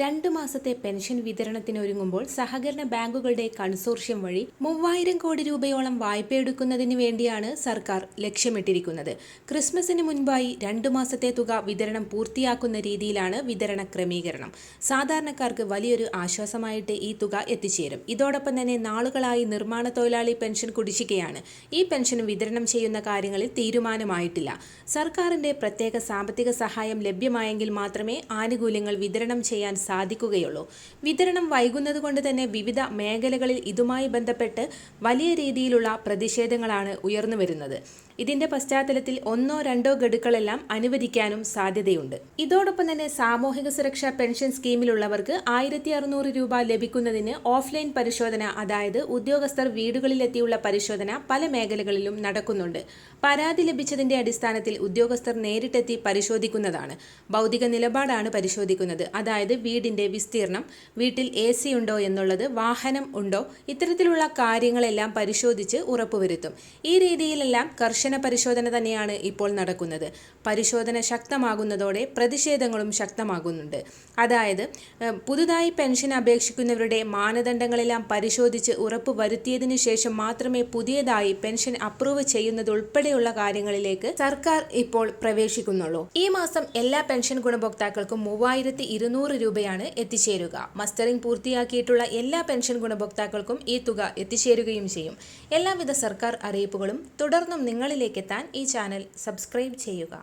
രണ്ട് മാസത്തെ പെൻഷൻ വിതരണത്തിനൊരുങ്ങുമ്പോൾ സഹകരണ ബാങ്കുകളുടെ കൺസോർഷ്യം വഴി മൂവായിരം കോടി രൂപയോളം വായ്പയെടുക്കുന്നതിന് വേണ്ടിയാണ് സർക്കാർ ലക്ഷ്യമിട്ടിരിക്കുന്നത്. ക്രിസ്മസിന് മുൻപായി രണ്ടു മാസത്തെ തുക വിതരണം പൂർത്തിയാക്കുന്ന രീതിയിലാണ് വിതരണ ക്രമീകരണം. സാധാരണക്കാർക്ക് വലിയൊരു ആശ്വാസമായിട്ട് ഈ തുക എത്തിച്ചേരും. ഇതോടൊപ്പം തന്നെ നാളുകളായി നിർമ്മാണ തൊഴിലാളി പെൻഷൻ കുടിശ്ശികയാണ്. ഈ പെൻഷൻ വിതരണം ചെയ്യുന്ന കാര്യങ്ങളിൽ തീരുമാനമായിട്ടില്ല. സർക്കാരിന്റെ പ്രത്യേക സാമ്പത്തിക സഹായം ലഭ്യമായെങ്കിൽ മാത്രമേ ആനുകൂല്യങ്ങൾ വിതരണം ചെയ്യാൻ സാധിക്കുകയുള്ളൂ. വിതരണം വൈകുന്നതുകൊണ്ട് തന്നെ വിവിധ മേഖലകളിൽ ഇതുമായി ബന്ധപ്പെട്ട് വലിയ രീതിയിലുള്ള പ്രതിഷേധങ്ങളാണ് ഉയർന്നു വരുന്നത്. ഇതിന്റെ പശ്ചാത്തലത്തിൽ ഒന്നോ രണ്ടോ ഗഡുക്കളെല്ലാം അനുവദിക്കാനും സാധ്യതയുണ്ട്. ഇതോടൊപ്പം തന്നെ സാമൂഹിക സുരക്ഷാ പെൻഷൻ സ്കീമിലുള്ളവർക്ക് ആയിരത്തി അറുന്നൂറ് രൂപ ലഭിക്കുന്നതിന് ഓഫ്ലൈൻ പരിശോധന അതായത് ഉദ്യോഗസ്ഥർ വീടുകളിലെത്തിയുള്ള പരിശോധന പല മേഖലകളിലും നടക്കുന്നുണ്ട്. പരാതി ലഭിച്ചതിന്റെ അടിസ്ഥാനത്തിൽ ഉദ്യോഗസ്ഥർ നേരിട്ടെത്തി പരിശോധിക്കുന്നതാണ്. ഭൗതിക നിലപാടാണ് പരിശോധിക്കുന്നത്. അതായത് വീടിന്റെ വിസ്തീർണം വീട്ടിൽ എ സി ഉണ്ടോ എന്നുള്ളത് വാഹനം ഉണ്ടോ ഇത്തരത്തിലുള്ള കാര്യങ്ങളെല്ലാം പരിശോധിച്ച് ഉറപ്പുവരുത്തും. ഈ രീതിയിലെല്ലാം കർശന പരിശോധന തന്നെയാണ് ഇപ്പോൾ നടക്കുന്നത്. പരിശോധന ശക്തമാകുന്നതോടെ പ്രതിഷേധങ്ങളും ശക്തമാകുന്നുണ്ട്. അതായത് പുതുതായി പെൻഷൻ അപേക്ഷിക്കുന്നവരുടെ മാനദണ്ഡങ്ങളെല്ലാം പരിശോധിച്ച് ഉറപ്പ് വരുത്തിയതിനു ശേഷം മാത്രമേ പുതിയതായി പെൻഷൻ അപ്രൂവ് ചെയ്യുന്നത് ഉൾപ്പെടെയുള്ള കാര്യങ്ങളിലേക്ക് സർക്കാർ ഇപ്പോൾ പ്രവേശിക്കുന്നുള്ളൂ. ഈ മാസം എല്ലാ പെൻഷൻ ഗുണഭോക്താക്കൾക്കും മൂവായിരത്തി ഇരുന്നൂറ് രൂപയാണ് എത്തിച്ചേരുക. മസ്റ്ററിംഗ് പൂർത്തിയാക്കിയിട്ടുള്ള എല്ലാ പെൻഷൻ ഗുണഭോക്താക്കൾക്കും ഈ തുക എത്തിച്ചേരുകയും ചെയ്യും. എല്ലാവിധ സർക്കാർ അറിയിപ്പുകളും തുടർന്നും നിങ്ങളിലേക്കെത്താൻ ഈ ചാനൽ സബ്സ്ക്രൈബ് ചെയ്യുക.